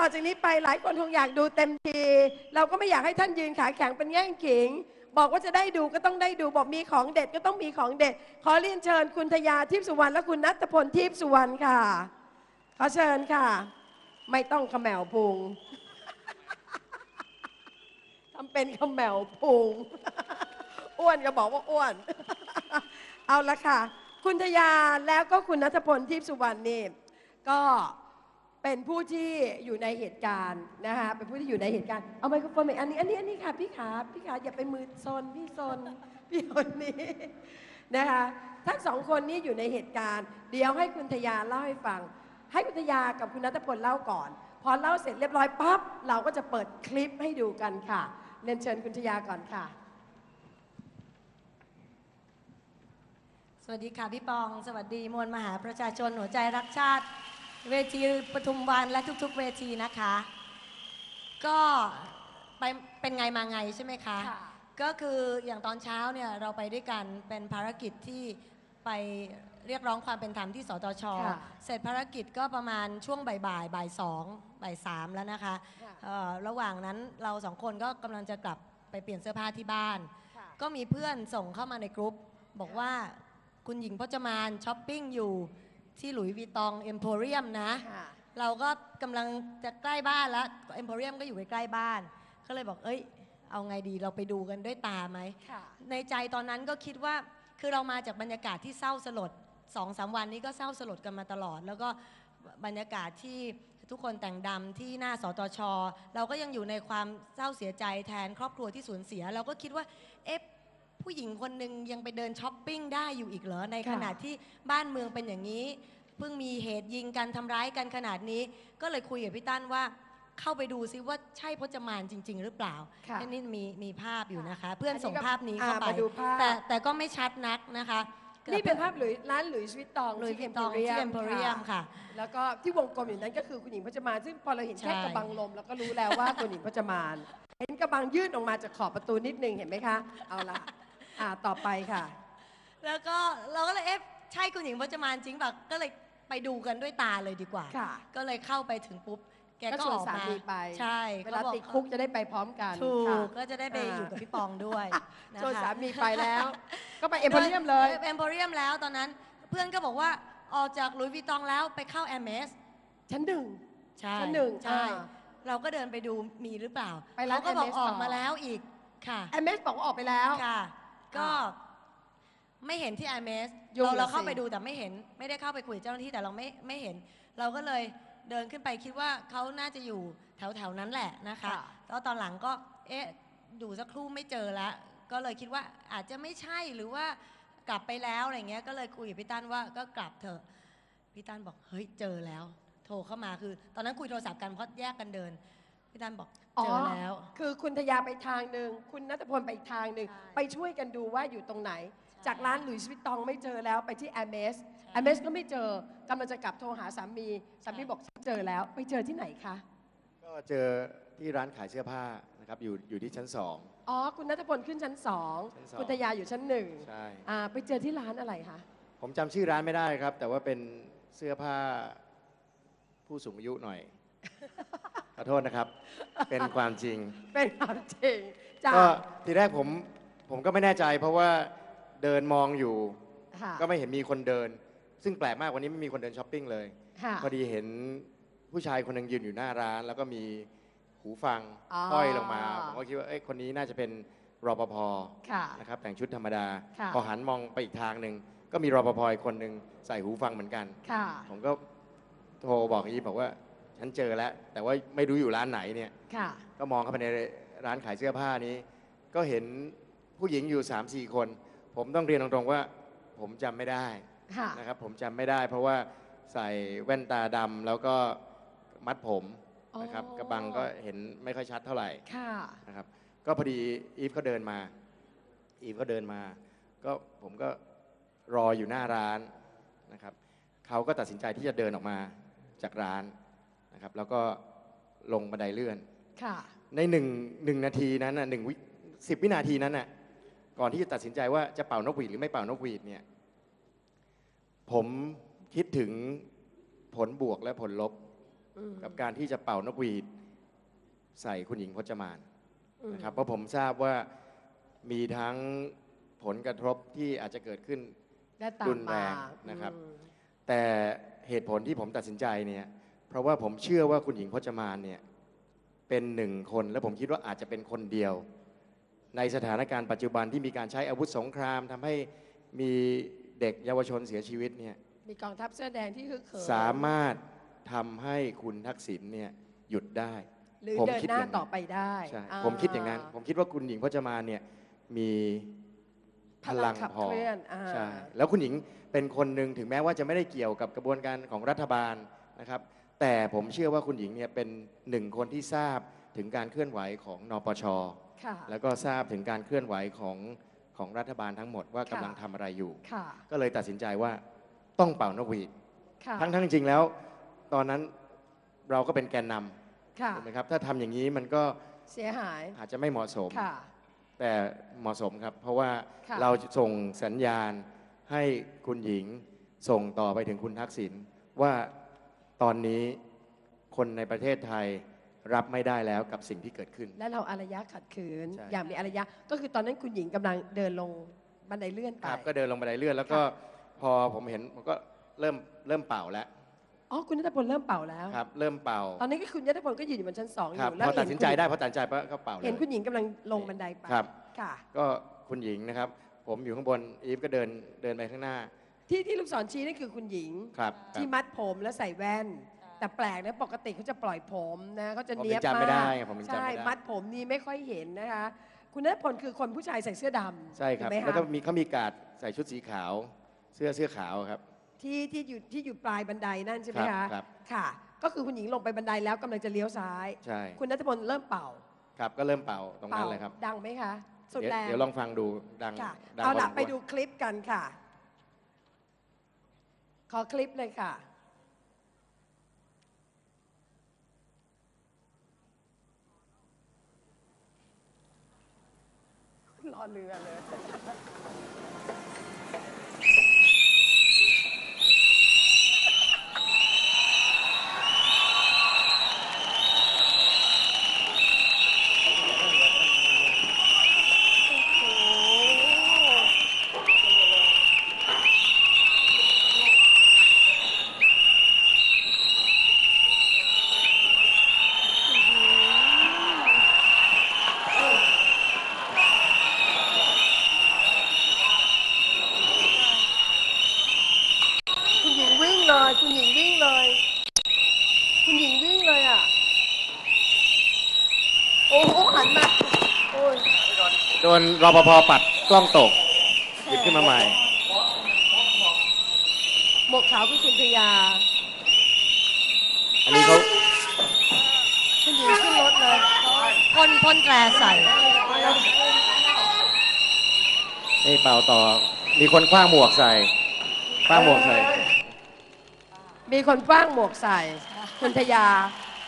ต่อจากนี้ไปหลายคนคงอยากดูเต็มที เราก็ไม่อยากให้ท่านยืนขาแข็งเป็นแย่งขิง บอกว่าจะได้ดูก็ต้องได้ดูบอกมีของเด็ดก็ต้องมีของเด็ด ขอเรียนเชิญคุณทยาทิพสุวรรณและคุณนัทพลทิพสุวรรณค่ะ ขอเชิญค่ะ ไม่ต้องขมวพุงทำเป็นขมวพุงอ้วนก็บอกว่าอ้วน เอาละค่ะ คุณทยาแล้วก็คุณนัทพลทิพสุวรรณนี่ก็ เป็นผู้ที่อยู่ในเหตุการณ์นะคะเป็นผู้ที่อยู่ในเหตุการณ์เอาไมโครโฟนอีกอันนี้อันนี้อันนี้ค่ะพี่ขาพี่ขาอย่าไปมือโซนพี่โซนพี่คนนี้นะคะทั้งสองคนนี้อยู่ในเหตุการณ์ เดี๋ยวให้คุณทยาเล่าให้ฟัง ให้คุณทยากับคุณนัทพลเล่าก่อน พอเล่าเสร็จเรียบร้อยปั๊บเราก็จะเปิดคลิปให้ดูกันค่ะเรียนเชิญคุณทยาก่อนค่ะ สวัสดีค่ะพี่ปอง สวัสดีมวลมหาประชาชนหัวใจรักชาติ เวทีปทุมวันและทุก ๆ เวทีนะคะ ก็ไปเป็นไงมาไงใช่ไหมคะค่ะก็คืออย่างตอนเช้าเนี่ยเราไปด้วยกันเป็นภารกิจที่ไปเรียกร้องความเป็นธรรมที่สตช ค่ะเสร็จภารกิจก็ประมาณช่วงบ่ายๆบ่ายสองบ่ายสามแล้วนะคะค่ะ เอ่อระหว่างนั้นเราสองคนก็กำลังจะกลับไปเปลี่ยนเสื้อผ้าที่บ้านก็มีเพื่อนส่งเข้ามาในกรุ๊ปบอกว่าคุณหญิงพจมานช้อปปิ้งอยู่ ที่หลุยส์วีตองเอ็มโพเรียมนะ ค่ะ เราก็กำลังจะใกล้บ้านแล้วเอ็มโพเรียมก็อยู่ใกล้ๆบ้าน ก็เลยบอกเอ้ย เอาไงดีเราไปดูกันด้วยตาไหม ค่ะ ในใจตอนนั้นก็คิดว่าคือเรามาจากบรรยากาศที่เศร้าสลดสองสามวันนี้ก็เศร้าสลดกันมาตลอด แล้วก็บรรยากาศที่ทุกคนแต่งดำที่หน้าสตช เราก็ยังอยู่ในความเศร้าเสียใจแทนครอบครัวที่สูญเสีย เราก็คิดว่าเอ๊ะ ผู้หญิงคนหนึ่งยังไปเดินช้อปปิ้งได้อยู่อีกเหรอ ในค่ะขณะที่บ้านเมืองเป็นอย่างนี้ เพิ่งมีเหตุยิงกันทำร้ายกันขนาดนี้ ก็เลยคุยกับพี่ตั้นว่าเข้าไปดูซิว่าใช่พจมานจริง ๆ หรือเปล่าค่ะนี่มีมีภาพอยู่นะคะ เพื่อนอันนี้ส่งก็ภาพนี้เข้าอ่าไปมาดูภาพ แต่แต่ก็ไม่ชัดนักนะคะนี่เป็นภาพหลุยร้านหลุยส์วิตตองหลุยที่ส์วิตตองที่เอ็มโพเรียมค่ะ แล้วก็ที่วงกลมอยู่นั้นก็คือคุณหญิงพจมานซึ่งพอเราเห็นแค่ใช่ กระบังลมเราก็รู้แล้วว่าคุณหญิงพจมาน เห็นกระบังยื่นออกมาจากขอบประตูนิดนึงเห็นไหมคะ เอาละ อ่าต่อไปค่ะ แล้วก็เราก็เลยเอ๊ะใช่คุณหญิงพจมานจริงป่ะก็เลยไปดูกันด้วยตาเลยดีกว่า ค่ะ ก็เลยเข้าไปถึงปุ๊บ แกก็ก็ชวอนอกสามามีไปใช่เวลาขบอกติดคุกจะได้ไปพร้อมกันถูค่ะกก็จะได้ไปอยู่กับพี่ปองด้วยนะชวนคะสามีไปแล้ว ก็ไปเอ็มโพเรียมเลย เอ็มโพเรียมแล้วตอนนั้นเพื่อนก็บอกว่าออกจากหลุยส์วิตตองแล้วไปเข้า MS ชั้นหนึ่ง ใช่ชั้นหนึ่งใช่ อ่าเราก็เดินไปดูมีหรือเปล่าไปร้านเขาก็บอก MS ออกต่อ มาแล้วอีกค่ะเอ็มเอสบอกว่าออกไปแล้ว ค่ะ ก็อ่าไม่เห็นที่ IMS ยุ่งเราเราละเข้าสิไปดูแต่ไม่เห็น ไม่ได้เข้าไปคุยกับเจ้าหน้าที่แต่เราไม่ไม่เห็น เราก็เลยเดินขึ้นไปคิดว่าเขาน่าจะอยู่แถวแถวๆนั้นแหละนะคะค่ะ แล้วตอนหลังก็เอ๊ะดูสักครู่ไม่เจอแล้วก็เลยคิดว่าอาจจะไม่ใช่หรือว่ากลับไปแล้วอะไรเงี้ยก็เลยคุยกับพี่ตั้นว่าก็กลับเถอะพี่ตั้นบอกเฮ้ยเจอแล้ว โทรเข้ามาคือ ตอนนั้นคุยโทรศัพท์กันเพราะแยกกันเดิน พี่ตั้นบอกเจอแล้ว คือคุณทยาไปทางหนึ่งคุณนัทพลไปอีกทางหนึ่งใช่ ไปช่วยกันดูว่าอยู่ตรงไหนใช่จากร้านหลุยส์วิตตองไม่เจอแล้วไปที่ m อ s ใช่ m อ s ก็ไม่เจอกำลังจะกลับโทรหาสามีสามีใช่บอกฉันเจอแล้ว ไปเจอที่ไหนคะก็เจอที่ร้านขายเสื้อผ้านะครับอยู่อยู่ที่ชั้นสอง อ๋อคุณนัทพลขึ้นชั้นสองชั้นสอง คุณทยาอยู่ชั้นหนึ่งใช่ อ่าไปเจอที่ร้านอะไรคะผมจำชื่อร้านไม่ได้ครับ แต่ว่าเป็นเสื้อผ้าผู้สูงอายุหน่อยข อโทษนะครับ เป็นความจริง เป็นความจริงจ้าก็ทีแรกผมผมก็ไม่แน่ใจ เพราะว่าเดินมองอยู่ ค่ะก็ไม่เห็นมีคนเดิน ซึ่งแปลกมากวันนี้ไม่มีคนเดินช้อปปิ้งเลย ค่ะ พอดีเห็นผู้ชายคนหนึ่งยืนอยู่หน้าร้าน แล้วก็มีหูฟังอ๋อ ห้อยลงมาผมก็คิดว่าเอ้ยคนนี้น่าจะเป็นรปภค่ะ นะครับแต่งชุดธรรมดา ค่ะ พอหันมองไปอีกทางหนึ่งก็มีรปภอีกคนหนึ่งใส่หูฟังเหมือนกัน ค่ะ ผมก็โทรบอกอีฟบอกว่า ฉันเจอแล้ว แต่ว่าไม่รู้อยู่ร้านไหนเนี่ยค่ะ ก็มองเข้าไปในร้านขายเสื้อผ้านี้ ก็เห็นผู้หญิงอยู่3ามสี่คน ผมต้องเรียนตรงๆว่า ผมจำไม่ได้ค่ะ นะครับผมจำไม่ได้ เพราะว่าใส่แว่นตาดำแล้วก็มัดผมนะครับอ๋อ กระบังก็เห็นไม่ค่อยชัดเท่าไหร่ ค่ะ นะครับก็พอดีอีฟก็เดินมา อีฟก็เดินมา ก็ผมก็รออยู่หน้าร้านนะครับเขาก็ตัดสินใจที่จะเดินออกมาจากร้าน นะครับแล้วก็ลงบันไดเลื่อน ค่ะ ในหนึ่งหนึ่งนาทีนั้นน่ะหนึ่งวิสิบวินาทีนั้นน่ะก่อนที่จะตัดสินใจว่าจะเป่านกหวีดหรือไม่เป่านกหวีดเนี่ยผมคิดถึงผลบวกและผลลบออืม กับการที่จะเป่านกหวีดใส่คุณหญิงพจมานอืม นะครับเพราะผมทราบว่ามีทั้งผลกระทบที่อาจจะเกิดขึ้น และตามรุนแรงมานะครับ อืมแต่เหตุผลที่ผมตัดสินใจเนี่ย เพราะว่าผมเชื่อว่าคุณหญิงพจมานเนี่ยเป็นหนึ่งคน และผมคิดว่าอาจจะเป็นคนเดียว ในสถานการณ์ปัจจุบันที่มีการใช้อาวุธสงครามทำให้มีเด็กเยาวชนเสียชีวิตเนี่ยมีกองทัพเสื้อแดงที่ฮึกเหิมสามารถทำให้คุณทักษิณเนี่ยหยุดได้ หรือผมเดินคิดหน้าอย่างนั้นต่อไปได้ใช่อ่าผมคิดอย่างนั้น ผมคิดว่าคุณหญิงพจมานเนี่ยมีพลังขับพอ เคลื่อนอ่า ใช่แล้วคุณหญิงเป็นคนหนึ่งถึงแม้ว่าจะไม่ได้เกี่ยวกับกระบวนการของรัฐบาลนะครับ แต่ผมเชื่อว่าคุณหญิงเนี่ยเป็นหนึ่งคนที่ทราบถึงการเคลื่อนไหวของนปช ค่ะ แล้วก็ทราบถึงการเคลื่อนไหวของของรัฐบาลทั้งหมดว่าค่ะกำลังทำอะไรอยู่ ค่ะ ก็เลยตัดสินใจว่าต้องเป่านกหวีด ค่ะ ทั้งทั้งจริงๆแล้ว ตอนนั้นเราก็เป็นแกนนำค่ะถูกไหมครับถ้าทำอย่างนี้มันก็เสียหาย อาจจะไม่เหมาะสม ค่ะ แต่เหมาะสมครับ เพราะว่าค่ะ เราส่งสัญญาณให้คุณหญิงส่งต่อไปถึงคุณทักษิณว่า ตอนนี้คนในประเทศไทยรับไม่ได้แล้วกับสิ่งที่เกิดขึ้น และเราอารยะขัดขืน ใช่ อย่างมีอารยะก็คือตอนนั้นคุณหญิงกำลังเดินลงบันไดเลื่อนไป ครับก็เดินลงบันไดเลื่อนแล้วก็พอผมเห็นผมก็เริ่มเริ่มเป่าแล้วอ๋อ คุณนัทพลเริ่มเป่าแล้ว ครับ เริ่มเป่าตอนนี้ก็คุณนัทพลก็ยืนอยู่บนชั้นสองอครับยู่แล้วพอตัดสินใจเห็ได้คุณพอตัดสินใจปั๊บก็เป่าเลย เห็นคุณหญิงกำลังลงบันไดไปครับ ค่ะ ก็คุณหญิงนะครับ ผมอยู่ข้างบนอีฟก็เดินเดินไปข้างหน้า ที่ที่ลูกศรชี้นี่คือคุณหญิง ครับที่มัดผมและใส่แว่น แต่แปลกนะปกติเขาจะปล่อยผมนะเขาจะผมเนี้ยยับงจำไม่มาได้กผมยังจำใช่ไม่ได้ มัดผมนี่ไม่ค่อยเห็นนะคะ คุณนัทพลคือคนผู้ชายใส่เสื้อดำใช่ครับ ถูกไหมแล้วคะก็มีเขามีการดใส่ชุดสีขาว เสื้อเสื้อขาวครับ ที่ที่อยู่ที่อยู่ปลายบันไดนั่นใช่ไหมครัคะบครับ ค่ะ ก็คือคุณหญิงลงไปบันไดแล้วกำลังจะเลี้ยวซ้าย ใช่ คุณนัทพลเริ่มเป่าครับ ก็เริ่มเป่าตรงนั้นเลยครับ ดังไหมคะ สุดเดี๋ยวแรงเดี๋ยวลองฟังดูดังค่ะดังเอาพละสมควรไปดูคลิปกันค่ะ ขอคลิปเลยค่ะ รอเรือเลย คุณหญิงวิ่งเลย คุณหญิงวิ่งเลย คุณหญิงวิ่งเลยอะ โอ้โหหันมา โอ้ย โด นรปภปัดกล้องตก หยิบขึ้นมาใหม่ หมวกขาวคือคุณพยาอันนี้เขาคุณหญิงขึ้นรถเลยพ่นพ่นแตรใส่นี่เป่าต่อ มีคนคว้างหมวกใส่คว้างหมวกใส่ มีคนคว้างหมวกใส่ คุณทยา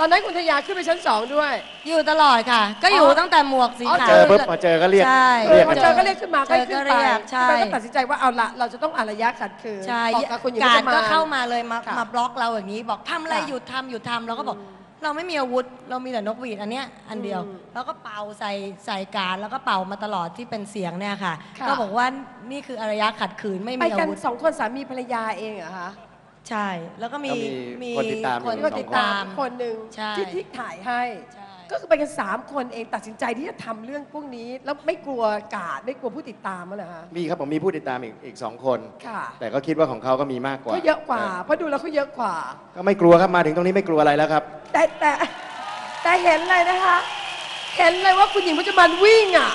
ตอนนั้นคุณทยาขึ้นไปชั้นสองด้วย อยู่ตลอดค่ะ ก็อยู่อ๋อตั้งแต่หมวกสีอ๋อขาวเจอปุ๊บพอเจอก็เรียกใช่เอเรีอยกพอกันเจอก็เรียกขึ้นมาเจก็อขึ้นก็ไปเรียกใช่คุณก็ตัดสินใจว่าเอาละเราจะต้องอารยะขัดขืนใช่บอกกับคุณหญิงการพจมนก็เข้ามาเลยมาค่ะมาบล็อกเราอย่างนี้ บอกทำอะไรค่ะหยุดทำหยุดทำเราก็บอกอืมเราไม่มีอาวุธ เรามีแต่นกหวีดอันเนี้ยอันเดียว อืมแล้วก็เป่าใส่ใส่การแล้วก็เป่ามาตลอดที่เป็นเสียงเนี่ยค่ะ ค่ะ ก็บอกว่านี่คืออารยะขัดขืนไม่ไปมีอากันวุธ สองคนสามีภรรยาเองเหรอคะ ใช่ แล้วก็มีก็มีคนติดตามอยู่ คนมีคนติดตาม คนหนึ่งใช่ที่ที่ถ่ายให้ ใช่ ก็คือไปกันสามคนเองตัดสินใจที่จะทำเรื่องพวกนี้ แล้วไม่กลัวกาดไม่กลัวผู้ติดตามมั้งเหรอคะมีครับผมมีผู้ติดตามอีกอีกสองคน ค่ะ แต่ก็คิดว่าของเขาก็มีมากกว่าเขาเยอะกว่า เพราะดูแล้วเขาเยอะกว่า ก็ไม่กลัวครับมาถึงตรงนี้ไม่กลัวอะไรแล้วครับ แต่แต่แต่เห็นเลยนะคะ เห็นเลยว่าคุณหญิงพจมานวิ่งอะ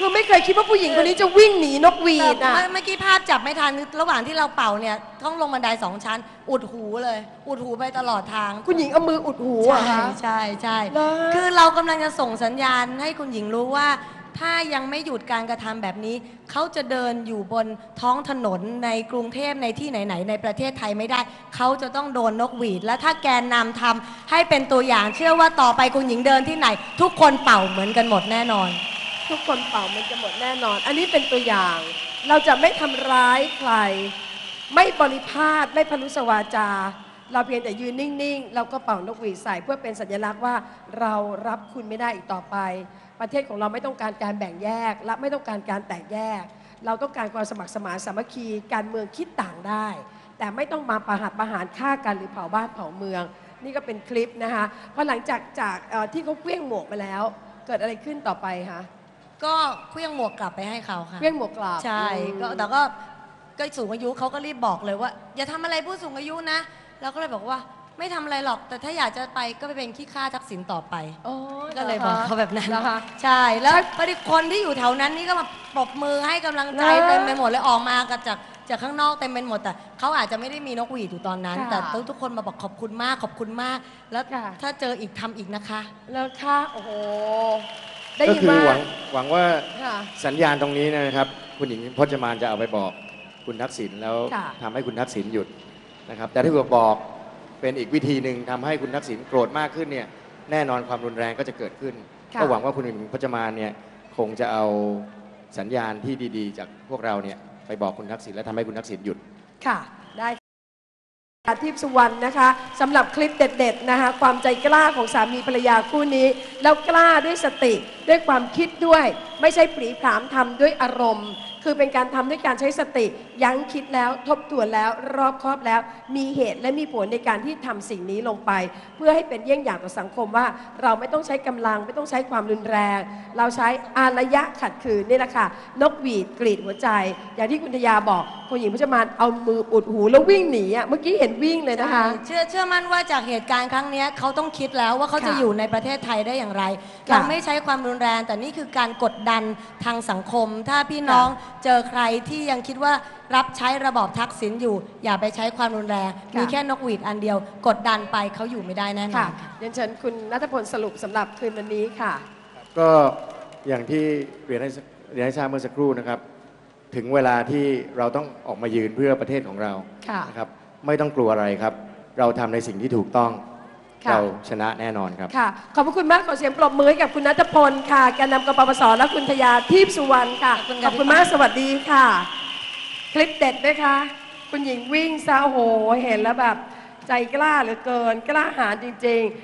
คือไม่เคยคิดว่าผู้หญิงคนนี้จะวิ่งหนีนกหวีดแต่อะเมื่อเมื่อกี้ภาพจับไม่ทันระหว่างที่เราเป่าเนี่ยต้องลงบันไดสองชั้น อุดหูเลย อุดหูไปตลอดทาง คุณหญิงเอามืออุดหูใช่อะคะใช่ใช่เหรอคือเรากำลังจะส่งสัญญาณให้คุณหญิงรู้ว่า ถ้ายังไม่หยุดการกระทำแบบนี้ เขาจะเดินอยู่บนท้องถนนในกรุงเทพในที่ไหนๆในประเทศไทยไม่ได้ เขาจะต้องโดนนกหวีด และถ้าแกนนำทำให้เป็นตัวอย่าง เชื่อว่าต่อไปคุณหญิงเดินที่ไหน ทุกคนเป่าเหมือนกันหมดแน่นอน ทุกคนเป่ามันจะหมดแน่นอน อันนี้เป็นตัวอย่าง เราจะไม่ทำร้ายใคร ไม่บริพาทไม่พลุสวาจา เราเพียงแต่ยืนนิ่งๆ เราก็เป่านกหวีดใส่เพื่อเป็นสัญลักษณ์ว่าเรารับคุณไม่ได้อีกต่อไป ประเทศของเราไม่ต้องการการแบ่งแยก และไม่ต้องการการแตกแยก เราต้องการความสมัครสมานสามัคคี การเมืองคิดต่างได้ แต่ไม่ต้องมาประหัตประหารฆ่ากันหรือเผาบ้านเผาเมือง นี่ก็เป็นคลิปนะคะพอหลังจากจากที่เขาเคลี้ยงหมวกมาแล้ว เกิดอะไรขึ้นต่อไปคะ ก็เคลื่องหมวกกลับไปให้เขาค่ะเคลี้ยงหมวกกลับใช่อืมก็แต่ก็ก็สูงอายุเขาก็รีบบอกเลยว่า อย่าทำอะไรผู้สูงอายุนะเราก็เลยบอกว่าไม่ทำอะไรหรอก แต่ถ้าอยากจะไปก็ไปเป็นขี้ข้าทักษิณต่อไป โอ้ก็เลยบอกเขาแบบนั้นเหรอคะ ใช่แล้วพอดีคนที่อยู่แถวนั้นนี่ก็มาปรบมือให้กำลังใจเหรอเต็มไปหมดเลยออกมากันจากจากข้างนอกเต็มไปหมดแต่เขาอาจจะไม่ได้มีนกหวีดอยู่ตอนนั้น ค่ะแต่ทุกคนมาบอกขอบคุณมากขอบคุณมาก แล้วค่ะ ถ้าเจออีกทำอีกนะคะ แล้วค่ะ โอ้โห ได้ก็ยินคือว่า หวังหวังว่าค่ะ สัญญาณตรงนี้นะครับ คุณหญิงพจมานจะเอาไปบอกคุณทักษิณแล้วค่ะ ทำให้คุณทักษิณหยุดนะครับ แต่ถ้าเกิดบอกเป็นอีกวิธีหนึ่งทำให้คุณทักษิณโกรธมากขึ้นเนี่ยแน่นอนความรุนแรงก็จะเกิดขึ้น ค่ะ ก็หวังว่าคุณหญิงพจมานเนี่ยคงจะเอาสัญญาณที่ดีๆ จากพวกเราเนี่ยไปบอกคุณทักษิณและทำให้คุณทักษิณหยุด ค่ะ อาทิพย์สุวรรณนะคะสำหรับคลิปเด็ดๆนะคะความใจกล้าของสามีภรรยาคู่นี้ แล้วกล้าด้วยสติด้วยความคิดด้วย ไม่ใช่ปรีผามทำด้วยอารมณ์ คือเป็นการทำด้วยการใช้สติ ยั้งคิดแล้วทบทวนแล้วรอบคอบแล้ว มีเหตุและมีผลในการที่ทำสิ่งนี้ลงไป เพื่อให้เป็นเยี่ยงอย่างต่อสังคมว่า เราไม่ต้องใช้กำลัง ไม่ต้องใช้ความรุนแรง เราใช้อารยะขัดขืนนี่แหละค่ะนกหวีดกรีดหัวใจ อย่างที่คุณทยาบอกคุณหญิงพจมานเอามืออุดหูแล้ววิ่งหนีอะเมื่อกี้เห็นวิ่งเลยนะคะ เชื่อเชื่อมั่นว่าจากเหตุการณ์ครั้งเนี้ยเขาต้องคิดแล้วว่าเขาจะค่ะอยู่ในประเทศไทยได้อย่างไรค่ะเราไม่ใช้ความรุนแรง แต่นี่คือการกดดันทางสังคม ถ้าพี่น้อง เจอใครที่ยังคิดว่ารับใช้ระบอบทักษิณอยู่ อย่าไปใช้ความรุนแรง ค่ะ มีแค่นกหวีดอันเดียว กดดันไปเขาอยู่ไม่ได้แน่นอค่ะน เรียนเชิญคุณนัทพลสรุปสำหรับคืนวันนี้ค่ะ ก็อย่างที่เรียนให้เรียนให้ทราบเมื่อสักครู่นะครับ ถึงเวลาที่เราต้องออกมายืนเพื่อประเทศของเราค่ะ นะครับ ไม่ต้องกลัวอะไรครับ เราทำในสิ่งที่ถูกต้อง ค่ะ เราชนะแน่นอนครับ ค่ะ ขอบพระคุณมากขอเสียงปรบมือให้กับคุณนัทพลค่ะ แกนนำกปปสและคุณทยาทิพย์สุวรรณค่ะ ขอบคุณขค่ะ อบคุณมากสวัสดีค่ะ คลิปเด็ดไหมคะ คุณหญิงวิ่งซะโอ้โห เห็นแล้วแบบ ใจกล้าเหลือเกิน กล้าหาญจริง ๆ